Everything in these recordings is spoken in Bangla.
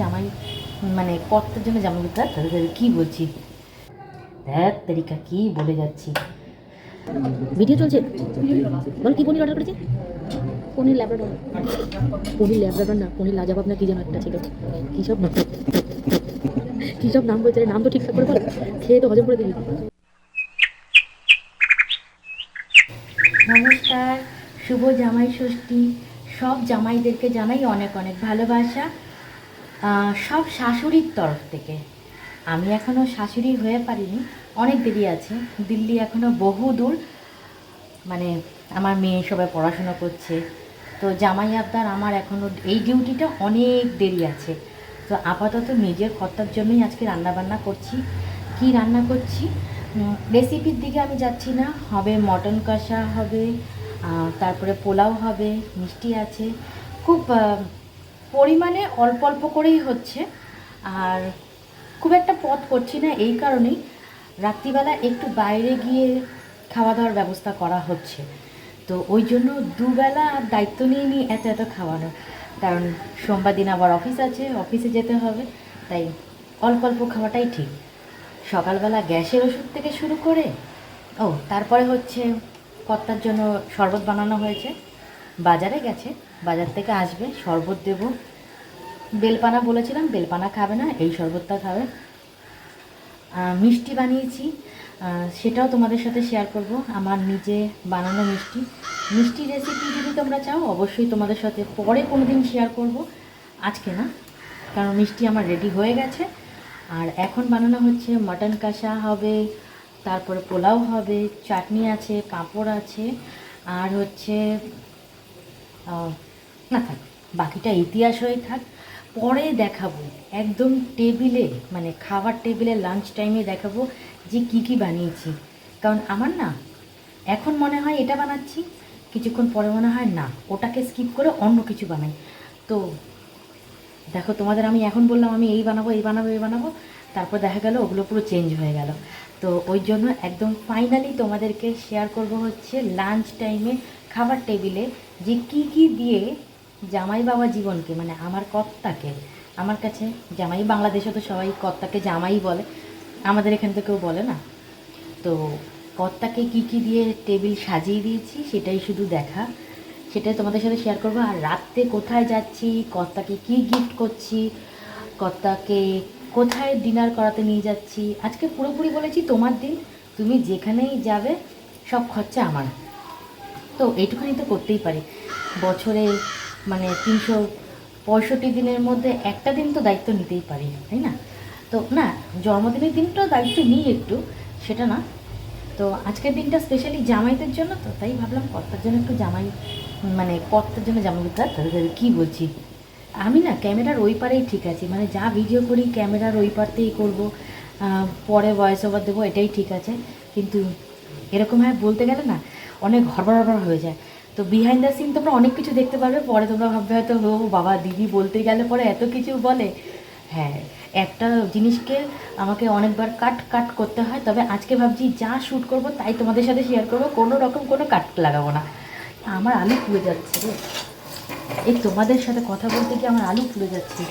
জামাই মানে কর্তার জন্য জামাই তার তাদের কী বলছি? দেখ, তারিকা, কী বলে যাচ্ছি? ভিডিও চলছে। বল, কি পনির অর্ডার করেছে পনির ল্যাবরাডর পনির ল্যাবরাডর না, পনির লাজাবাব না, কি যেন একটা ছিল। কী সব নাম? কী সব নাম বলছে নাম তো ঠিকঠাক করে বল। খেয়ে তো হজম করে দিবি। নমস্কার। শুভ জামাই ষষ্ঠী। সব জামাইদেরকে জানাই অনেক অনেক ভালোবাসা। সব শাশুড়ির তরফ থেকে। আমি এখনও শাশুড়ি হয়ে পারিনি, অনেক দেরি আছে। দিল্লি এখনও বহু দূর। মানে আমার মেয়ে সবাই পড়াশোনা করছে। তো জামাই আবদার আমার এখনও এই ডিউটিটা অনেক দেরি আছে। তো আপাতত নিজের কর্তার জন্যই আজকে রান্না বান্না করছি। কি রান্না করছি? রেসিপির দিকে আমি যাচ্ছি না। হবে মটন কষা হবে তারপরে পোলাও হবে, মিষ্টি আছে। খুব পরিমাণে অল্প অল্প করেই হচ্ছে। আর খুব একটা পথ করছি না এই কারণেই রাত্রিবেলা একটু বাইরে গিয়ে খাওয়া দাওয়ার ব্যবস্থা করা হচ্ছে। তো ওই জন্য দুবেলা আর দায়িত্ব নিয়ে নিই এত এত খাওয়ানোর কারণ সোমবার দিন আবার অফিস আছে, অফিসে যেতে হবে, তাই অল্প অল্প খাওয়াটাই ঠিক। সকালবেলা গ্যাসের ওষুধ থেকে শুরু করে, ও, তারপরে হচ্ছে কর্তার জন্য শরবত বানানো হয়েছে। বাজারে গেছে, বাজার থেকে আসবে, শরবত দেব। বেলপানা বলেছিলাম, বেলপানা খাবে না, এই শরবতটা খাবে। মিষ্টি বানিয়েছি সেটাও তোমাদের সাথে শেয়ার করব, আমার নিজে বানানো মিষ্টি। মিষ্টি রেসিপি যদি তোমরা চাও, অবশ্যই তোমাদের সাথে পরে কোনো দিন শেয়ার করব, আজকে না, কারণ মিষ্টি আমার রেডি হয়ে গেছে। আর এখন বানানো হচ্ছে মাটন কষা হবে, তারপরে পোলাও হবে, চাটনি আছে পাঁপড় আছে, আর হচ্ছে না থাক, বাকিটা ইতিহাস হয়ে থাক। পরে দেখাবো, একদম টেবিলে মানে খাবার টেবিলে লাঞ্চ টাইমে দেখাবো যে কি কি বানিয়েছি। কারণ আমার না, এখন মনে হয় এটা বানাচ্ছি, কিছুক্ষণ পরে মনে হয় না, ওটাকে স্কিপ করে অন্য কিছু বানাই। তো দেখো, তোমাদের আমি এখন বললাম আমি এই বানাবো এই বানাবো এই বানাবো, তারপর দেখা গেল ওগুলো পুরো চেঞ্জ হয়ে গেল। তো ওই জন্য একদম ফাইনালি তোমাদেরকে শেয়ার করব হচ্ছে লাঞ্চ টাইমে খাবার টেবিলে যে কি কি দিয়ে জামাই বাবা জীবনকে মানে আমার কর্তাকে, আমার কাছে জামাই, বাংলাদেশে তো সবাই কর্তাকে জামাই বলে, আমাদের এখানে তো কেউ বলে না। তো কর্তাকে কি কি দিয়ে টেবিল সাজিয়ে দিয়েছি সেটাই শুধু দেখা, সেটাই তোমাদের সাথে শেয়ার করব। আর রাত্রে কোথায় যাচ্ছি, কর্তাকে কি গিফট করছি, কর্তাকে কোথায় ডিনার করাতে নিয়ে যাচ্ছি, আজকে পুরোপুরি বলেছি তোমার দিন, তুমি যেখানেই যাবে, সব খরচা আমার। তো এইটুখানি তো করতেই পারি। বছরে মানে তিনশো পঁয়ষট্টি দিনের মধ্যে একটা দিন তো দায়িত্ব নিতেই পারি, তাই না? তো না, জন্মদিনের দিনটাও দায়িত্ব নিই একটু, সেটা না। তো আজকের দিনটা স্পেশালি জামাইদের জন্য তো, তাই ভাবলাম কর্তার জন্য একটু জামাই মানে কর্তার জন্য জামাই তাদের কী বলছি? আমি না ক্যামেরার ওই পারেই ঠিক আছি মানে যা ভিডিও করি ক্যামেরার ওই পারতেই করব। পরে ভয়েস ওভার দেবো, এটাই ঠিক আছে। কিন্তু এরকমভাবে বলতে গেলে না অনেক হড়বড় হড়বড় হয়ে যায়। তো বিহাইন্ড দ্য সিন তোমরা অনেক কিছু দেখতে পারবে, পরে তোমরা ভাববে হয়তো, ও বাবা, দিদি বলতে গেলে পরে এত কিছু বলে। হ্যাঁ একটা জিনিসকে আমাকে অনেকবার কাট কাট করতে হয়। তবে আজকে ভাবছি যা শ্যুট করব তাই তোমাদের সাথে শেয়ার করব। কোনো রকম কোনো কাট লাগাবো না। আমার আলু পুড়ে যাচ্ছে রে। এই তোমাদের সাথে কথা বলতে গিয়ে আমার আলু পুড়ে যাচ্ছে।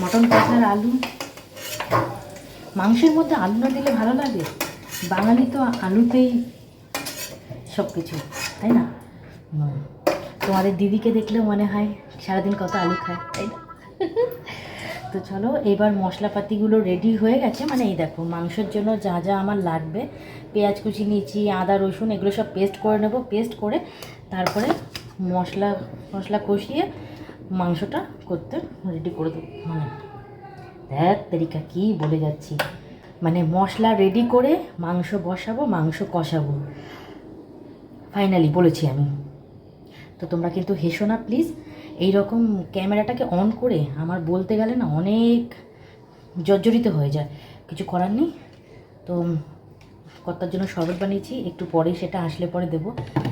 মটন কষার আলু। মাংসের মধ্যে আলু না দিলে ভালো লাগে? বাঙালি তো আলুতেই সব কিছু তাই না। তোমাদের দিদিকে দেখলে মনে হয় সারাদিন কত আলু খায়, তাই না? তো চলো, এবার মশলাপাতিগুলো রেডি হয়ে গেছে। মানে এই দেখো, মাংসের জন্য যা যা আমার লাগবে, পেঁয়াজ কুচি নিয়েছি আদা, রসুন, এগুলো সব পেস্ট করে নেব। পেস্ট করে তারপরে মশলা মশলা কষিয়ে মাংসটা করতে রেডি করে দেবো। মানে দেখ তেরিকা, কী বলে যাচ্ছি। মানে মশলা রেডি করে মাংস বসাবো, মাংস কষাবো। ফাইনালি বলেছি আমি। তো তোমরা কিন্তু হেসো না প্লিজ এই রকম ক্যামেরাটাকে অন করে আমার বলতে গেলে না অনেক জর্জরিত হয়ে যায়। কিছু করার নেই। তো কর্তার জন্য শরবত বানিয়েছি, একটু পরে সেটা আসলে পরে দেব।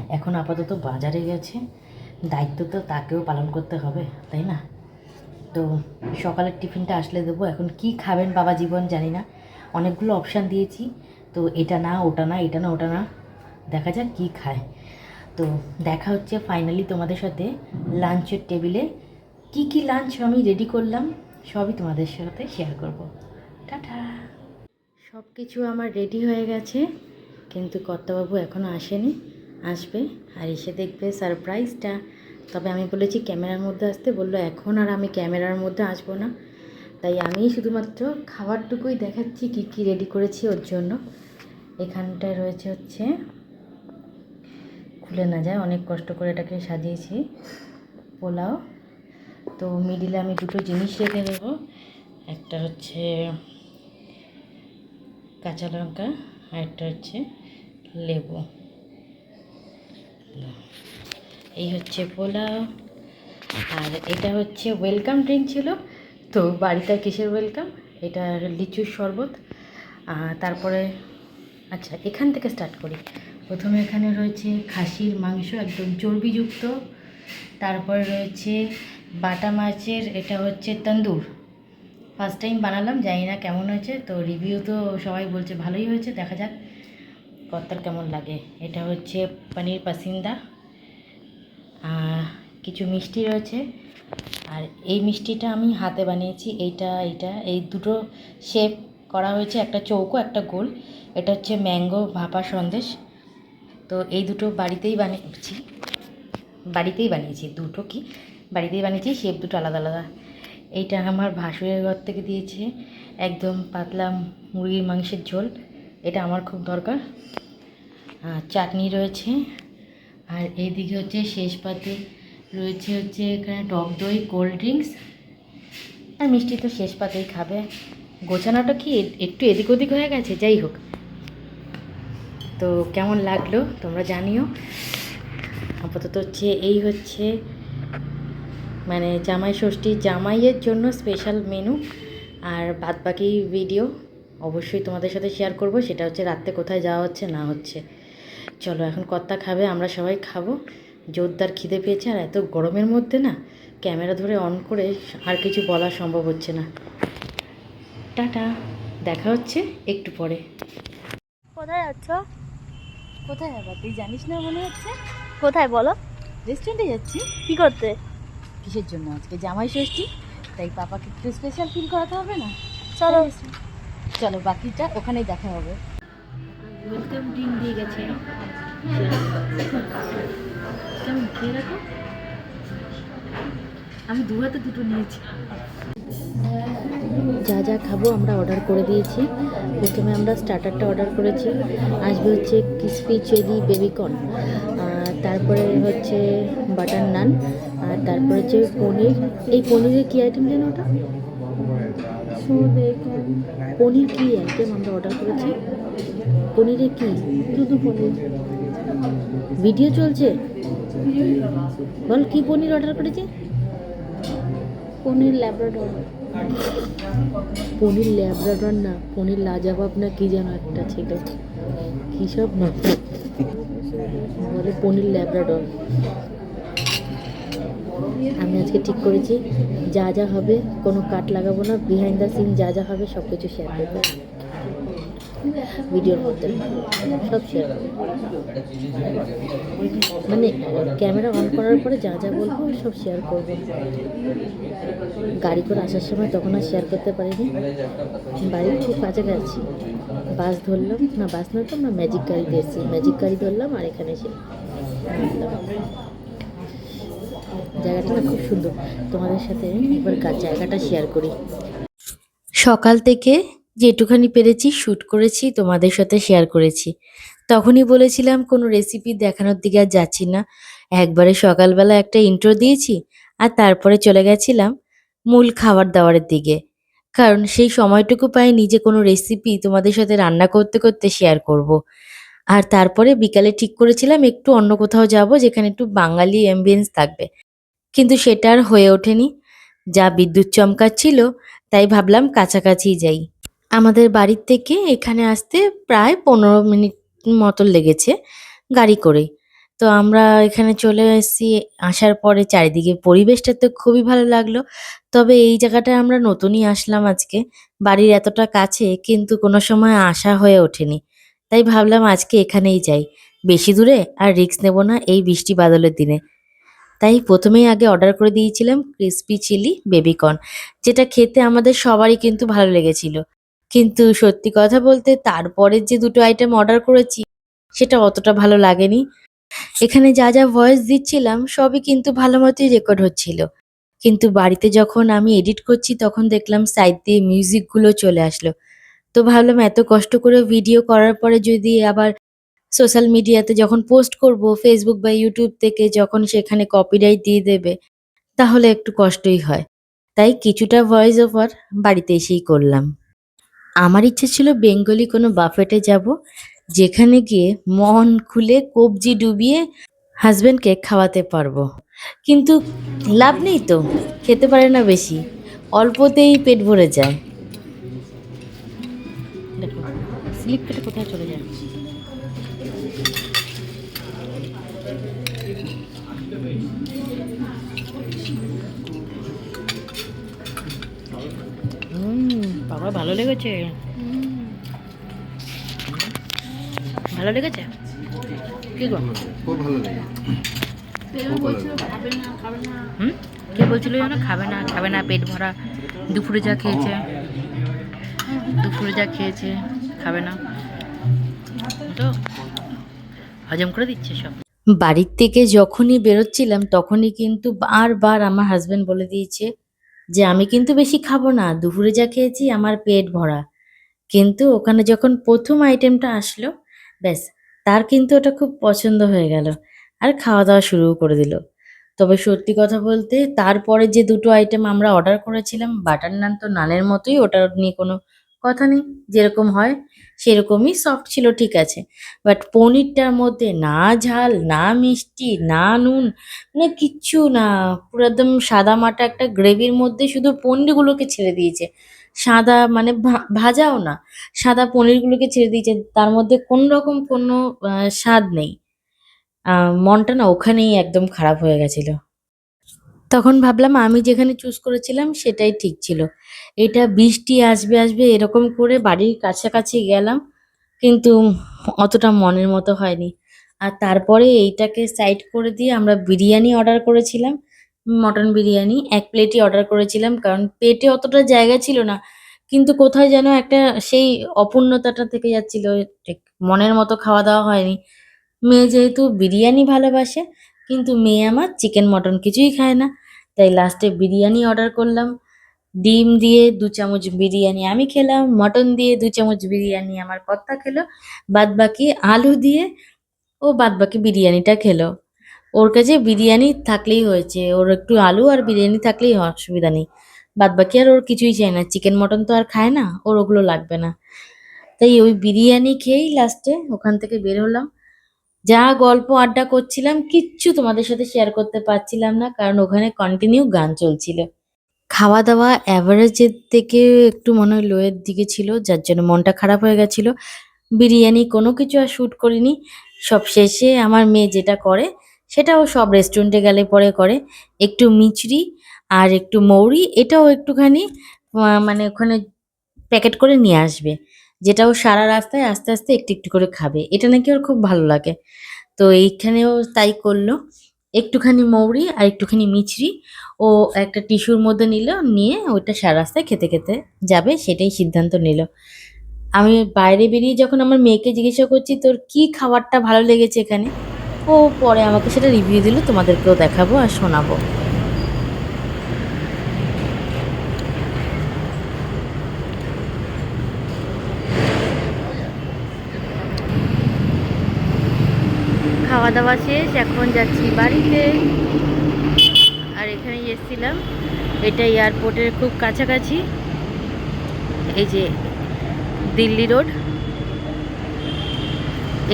এখন আপাতত বাজারে গেছে। দায়িত্ব তো তাকেও পালন করতে হবে, তাই না? তো সকালের টিফিনটা আসলে দেবো। এখন কি খাবেন বাবা জীবন জানি না। অনেকগুলো অপশান দিয়েছি। তো এটা না, ওটা না, এটা না, ওটা না। দেখা যাক কি খায়। তো দেখা হচ্ছে ফাইনালি তোমাদের সাথে লাঞ্চের টেবিলে। কি কি লাঞ্চ আমি রেডি করলাম, সবই তোমাদের সাথে শেয়ার করব। টাটা। সব কিছু আমার রেডি হয়ে গেছে, কিন্তু কর্তাবাবু এখনও আসেনি। আসবে আর এসে দেখবে সারপ্রাইজটা তবে আমি বলেছি ক্যামেরার মধ্যে আসতে, বলল এখন আর আমি ক্যামেরার মধ্যে আসব না। তাই আমি শুধুমাত্র খাবারটুকুই দেখাচ্ছি, কি কি রেডি করেছি ওর জন্য। এখানটায় রয়েছে হচ্ছে খুলে না যায়, অনেক কষ্ট করে এটাকে সাজিয়েছি। পোলাও। তো মিডিলে আমি দুটো জিনিস রেখে দেবো। একটা হচ্ছে কাঁচা লঙ্কা আর একটা হচ্ছে লেবু। এই হচ্ছে পোলাও। আর এটা হচ্ছে ওয়েলকাম ড্রিঙ্ক ছিল, তো বাড়িতে কিসের ওয়েলকাম? এটা লিচুর শরবত। আর তারপরে আচ্ছা এখান থেকে স্টার্ট করি। প্রথমে এখানে রয়েছে খাসির মাংস, একদম চর্বিযুক্ত। তারপরে রয়েছে বাটা মাছের, এটা হচ্ছে তন্দুর। ফার্স্ট টাইম বানালাম, জানি না কেমন হয়েছে, তো রিভিউ তো সবাই বলছে ভালোই হয়েছে, দেখা যাক কর্তার কেমন লাগে। এটা হচ্ছে পনির পাসিন্দা। আর কিছু মিষ্টি রয়েছে। আর এই মিষ্টিটা আমি হাতে বানিয়েছি, এইটা এইটা, এই দুটো শেপ করা হয়েছে, একটা চৌকো, একটা গোল। এটা হচ্ছে ম্যাঙ্গো ভাপা সন্দেশ। তো এই দুটো বাড়িতেই বানিয়েছি। বাড়িতেই বানিয়েছি, দুটো কি? বাড়িতেই বানিয়েছি শেপ দুটো আলাদা আলাদা। এইটা আমার ভাসুরের ঘর থেকে দিয়েছে, একদম পাতলা মুরগির মাংসের ঝোল। এটা আমার খুব দরকার। চাটনি রয়েছে, আর এইদিকে হচ্ছে শেষ পাতে রয়েছে হচ্ছে এখানে টক দই, কোল্ড ড্রিঙ্কস। আর মিষ্টি তো শেষ পাতেই খাবে। গোছানোটা কি একটু এদিক ওদিক হয়ে গেছে? যাই হোক। তো কেমন লাগল? তোমরা জানিও। আপাতত হচ্ছে এই হচ্ছে মানে জামাই ষষ্ঠী জামাইয়ের জন্য স্পেশাল মেনু আর বাদ বাকি ভিডিও অবশ্যই তোমাদের সাথে শেয়ার করব। সেটা হচ্ছে রাত্রে কোথায় যাওয়া হচ্ছে, না হচ্ছে। চলো এখন কর্তা খাবে, আমরা সবাই খাব। জোরদার খিদে পেয়েছে আর এত গরমের মধ্যে না, ক্যামেরা ধরে অন করে আর কিছু বলা সম্ভব হচ্ছে না। টাটা, দেখা হচ্ছে একটু পরে। কোথায় যাচ্ছ? কোথায় আবার? তুই জানিস না মনে হচ্ছে? কোথায় বলো? রেস্টুরেন্টে যাচ্ছি। কি করতে? কিসের জন্য? আজকে জামাই ষষ্ঠী তাই পাপাকে একটু স্পেশাল ফিল করাতে হবে না? চলো। চলো বাকিটা ওখানেই দেখা হবে। ওয়েলকাম ড্রিঙ্ক দিয়ে গেছে। কেমন? খেয়ে রাখো আমি দু হাতে দুটো নিয়েছি। যা যা খাব আমরা অর্ডার করে দিয়েছি। প্রথমে আমরা স্টার্টারটা অর্ডার করেছি। আসবে হচ্ছে ক্রিসপি চেরি বেবিকর্ন তারপরে হচ্ছে বাটার নান আর তারপরে হচ্ছে পনির। এই পনিরের কী আইটেম যেন ওটা? পনির কী আইটেম আমরা অর্ডার করেছি? পনিরে কি? শুধু পনির। ভিডিও চলছে? বল, কি পনির অর্ডার করেছি? পনির ল্যাব্রাডর পনির ল্যাবরাডর না, পনির লাজাবাব না কি যেন একটা ছিল। কী সব না? বলে পনির ল্যাবরাডর আমি আজকে ঠিক করেছি, যা যা হবে, কোনো কাট লাগাবো না বিহাইন্ড দ্য সিন যা যা হবে সব কিছু শেয়ার করব। ভিডিওর মধ্যে। সব শেয়ার মানে ক্যামেরা অন করার পরে যা যা বলব সব শেয়ার করব। গাড়ি করে আসার সময় তখন আর শেয়ার করতে পারিনি। বাড়ির খুব কাছাকাছি বাস ধরলাম। না, বাস তো আমরা ম্যাজিক গাড়িতে এসেছি ম্যাজিক গাড়ি ধরলাম আর এখানে এসে। জায়গাটা না খুব সুন্দর। তোমাদের সাথে একবার জায়গাটা শেয়ার করি। সকাল থেকে যেটুখানি পেরেছি শ্যুট করেছি, তোমাদের সাথে শেয়ার করেছি। তখনই বলেছিলাম, কোনো রেসিপি দেখানোর দিকে আর যাচ্ছি না। একবারে সকালবেলা একটা ইন্ট্রো দিয়েছি আর তারপরে চলে গেছিলাম মূল খাবার দাবারের দিকে। কারণ সেই সময়টুকু পাই নিজে কোনো রেসিপি তোমাদের সাথে রান্না করতে করতে শেয়ার করব। আর তারপরে বিকালে ঠিক করেছিলাম, একটু অন্য কোথাও যাব যেখানে একটু বাঙালি অ্যাম্বিয়েন্স থাকবে। কিন্তু সেটা আর হয়ে ওঠেনি। যা বিদ্যুৎ চমকাচ্ছিল, তাই ভাবলাম কাছাকাছি যাই। আমাদের বাড়ির থেকে এখানে আসতে প্রায় পনেরো মিনিট মতো লেগেছে গাড়ি করে তো আমরা এখানে চলে এসেছি, আসার পরে চারিদিকে পরিবেশটা তো খুবই ভালো লাগল। তবে এই জায়গাটায় আমরা নতুনই আসলাম আজকে, বাড়ির এতটা কাছে কিন্তু কোনো সময় আসা হয়ে ওঠেনি। তাই ভাবলাম আজকে এখানেই যাই, বেশি দূরে আর রিস্ক নেব না এই বৃষ্টি বাদলের দিনে। তাই প্রথমেই আগে অর্ডার করে দিয়েছিলাম ক্রিসপি চিলি বেবিকর্ন, যেটা খেতে আমাদের সবারই কিন্তু ভালো লেগেছিল। কিন্তু সত্যি কথা বলতে তারপরে যে দুটো আইটেম অর্ডার করেছি, সেটা অতটা ভালো লাগেনি। এখানে যা যা ভয়েস দিচ্ছিলাম, সবই কিন্তু ভালো মতোই রেকর্ড হচ্ছিল। কিন্তু বাড়িতে যখন আমি এডিট করছি, তখন দেখলাম সাইড দিয়ে মিউজিকগুলো চলে আসলো। তো ভাবলাম এত কষ্ট করে ভিডিও করার পরে যদি আবার সোশ্যাল মিডিয়াতে যখন পোস্ট করব ফেসবুক বা ইউটিউব থেকে যখন সেখানে কপিরাইট দিয়ে দেবে, তাহলে একটু কষ্টই হয়। তাই কিছুটা ভয়েস ওভার বাড়িতে এসেই করলাম। আমার ইচ্ছে ছিল বেঙ্গলি কোনো বাফেটে যাব, যেখানে গিয়ে মন খুলে কবজি ডুবিয়ে হাজব্যান্ডকে খাওয়াতে পারব। কিন্তু লাভ নেই তো, খেতে পারে না বেশি, অল্পতেই পেট ভরে যায়। দেখো স্লিপ কেটে কোথায় চলে যায়? বাবা ভালো লেগেছে? ভালো লেগেছে? কি গো? খুব ভালো হুম? কে বলছিল যেন খাবে না খাবে না পেট ভরা। দুপুরে যা খেয়েছে। দুপুরে যা খেয়েছে খাবে না। তো হজম করে দিচ্ছে সব। বাড়ির থেকে যখনই বেরোচ্ছিলাম তখনই কিন্তু বারবার আমার হাজবেন্ড বলে দিয়েছে যে আমি কিন্তু বেশি খাব না, দুপুরে যা খেয়েছি আমার পেট ভরা। কিন্তু ওখানে যখন প্রথম আইটেমটা আসলো, ব্যাস, তার কিন্তু ওটা খুব পছন্দ হয়ে গেল আর খাওয়া দাওয়া শুরু করে দিল। তবে সত্যি কথা বলতে, তারপরে যে দুটো আইটেম আমরা অর্ডার করেছিলাম, বাটার নান তো নানের মতোই ওটা নিয়ে কোনো কথা নেই। যেরকম হয় সেরকমই সফট ছিল, ঠিক আছে। বাট পনিরটার মধ্যে না ঝাল, না মিষ্টি, না নুন মানে কিচ্ছু না। পুরো একদম সাদা মাটা একটা গ্রেভির মধ্যে শুধু পনিরগুলোকে ছেড়ে দিয়েছে। সাদা মানে ভাজাও না। সাদা পনিরগুলোকে ছেড়ে দিয়েছে। তার মধ্যে কোনো রকম কোনো স্বাদ নেই। মনটা না ওখানেই একদম খারাপ হয়ে গেছিল। তখন ভাবলাম আমি যেখানে চুজ করেছিলাম সেটাই ঠিক ছিল। এটা বৃষ্টি আসবে আসবে এরকম করে বাড়ির কাছাকাছি গেলাম, কিন্তু অতটা মনের মতো হয়নি। আর তারপরে এইটাকে সাইড করে দিয়ে আমরা বিরিয়ানি অর্ডার করেছিলাম, মটন বিরিয়ানি, এক প্লেটই অর্ডার করেছিলাম, কারণ পেটে অতটা জায়গা ছিল না, কিন্তু কোথায় যেন একটা সেই অপূর্ণতাটা থেকে যাচ্ছিল, ঠিক মনের মতো খাওয়া দাওয়া হয়নি। মেয়ে যেহেতু বিরিয়ানি ভালোবাসে কিন্তু মেয়ে আমার চিকেন মটন কিছুই খায় না। তাই লাস্টে বিরিয়ানি অর্ডার করলাম। ডিম দিয়ে দু চামচ বিরিয়ানি আমি খেলাম মটন দিয়ে দু চামচ বিরিয়ানি আমার কর্তা খেলো বাদ বাকি আলু দিয়ে ও বাদ বাকি বিরিয়ানিটা খেলো। ওর কাছে বিরিয়ানি থাকলেই হয়েছে, ওর একটু আলু আর বিরিয়ানি থাকলেই অসুবিধা নেই। বাদ বাকি আর ওর কিছুই চাই না চিকেন মটন তো আর খায় না, ওর ওগুলো লাগবে না। তাই ওই বিরিয়ানি খেয়েই লাস্টে ওখান থেকে বের হলাম। যা গল্প আড্ডা করছিলাম, কিচ্ছু তোমাদের সাথে শেয়ার করতে পারছিলাম না, কারণ ওখানে কন্টিনিউ গান চলছিল। খাওয়া দাওয়া অ্যাভারেজের থেকে একটু মনে হয় লোয়ের দিকে ছিল, যার জন্য মনটা খারাপ হয়ে গেছিল। বিরিয়ানি কোনো কিছু আর শ্যুট করিনি। সব শেষে আমার মেয়ে যেটা করে, সেটাও সব রেস্টুরেন্টে গেলে পরে করে। একটু মিচড়ি আর একটু মৌরি, এটাও একটুখানি মানে ওখানে প্যাকেট করে নিয়ে আসবে। যেটা ও সারা রাস্তায় আস্তে আস্তে একটু একটু করে খাবে। এটা নাকি ওর খুব ভালো লাগে। তো এইখানেও তাই করল। একটুখানি মৌরি আর একটুখানি মিছরি ও একটা টিস্যুর মধ্যে নিল, নিয়ে ওইটা সারা রাস্তায় খেতে খেতে যাবে সেটাই সিদ্ধান্ত নিল। আমি বাইরে বেরিয়ে যখন আমার মেয়েকে জিজ্ঞাসা করছি, তোর কি খাবারটা ভালো লেগেছে এখানে? ও পরে আমাকে সেটা রিভিউ দিল, তোমাদেরকেও দেখাবো আর শোনাবো খাওয়া দাওয়া শেষ, এখন যাচ্ছি বাড়িতে। আর এখানে এসেছিলাম। এটা এয়ারপোর্টের খুব কাছাকাছি। এই যে দিল্লি রোড।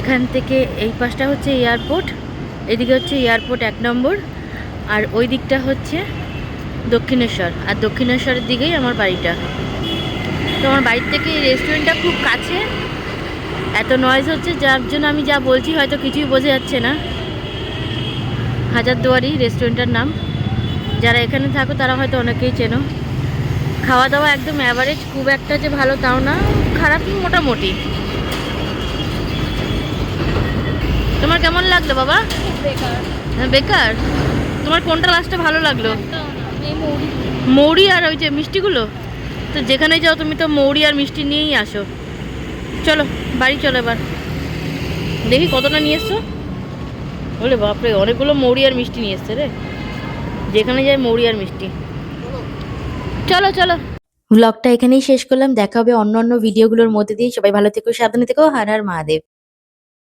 এখান থেকে এই পাশটা হচ্ছে এয়ারপোর্ট, এদিকে হচ্ছে এয়ারপোর্ট এক নম্বর, আর ওই দিকটা হচ্ছে দক্ষিণেশ্বর। আর দক্ষিণেশ্বরের দিকেই আমার বাড়িটা। তো আমার বাড়ির থেকে এই রেস্টুরেন্টটা খুব কাছে। এত নয়েজ হচ্ছে যার জন্য আমি যা বলছি হয়তো কিছুই বোঝা যাচ্ছে না। হাজারদুয়ারি রেস্টুরেন্টের নাম। যারা এখানে থাকো তারা হয়তো অনেকেই চেনো। খাওয়া দাওয়া একদম অ্যাভারেজ খুব একটা যে ভালো তাও না খারাপই মোটামুটি। তোমার কেমন লাগল বাবা? হ্যাঁ, বেকার? তোমার কোনটা লাস্টে ভালো লাগল? মৌরি। মৌরি আর ওই যে মিষ্টিগুলো? তো যেখানে যাও তুমি তো মৌরি আর মিষ্টি নিয়েই আসো। চলো, বাড়ি চলো এবার। দেখি কতটা নিয়ে এসছো। বলে বাপরে, অনেকগুলো মৌরি আর মিষ্টি নিয়ে এসছে রে। যেখানে যায় মৌরি আর মিষ্টি। চলো চলো। ব্লগটা এখানেই শেষ করলাম। দেখা হবে অন্য অন্য ভিডিওগুলোর মধ্যে দিয়ে। সবাই ভালো থেকো, সাবধানে থেকো। হার হার মহাদেব।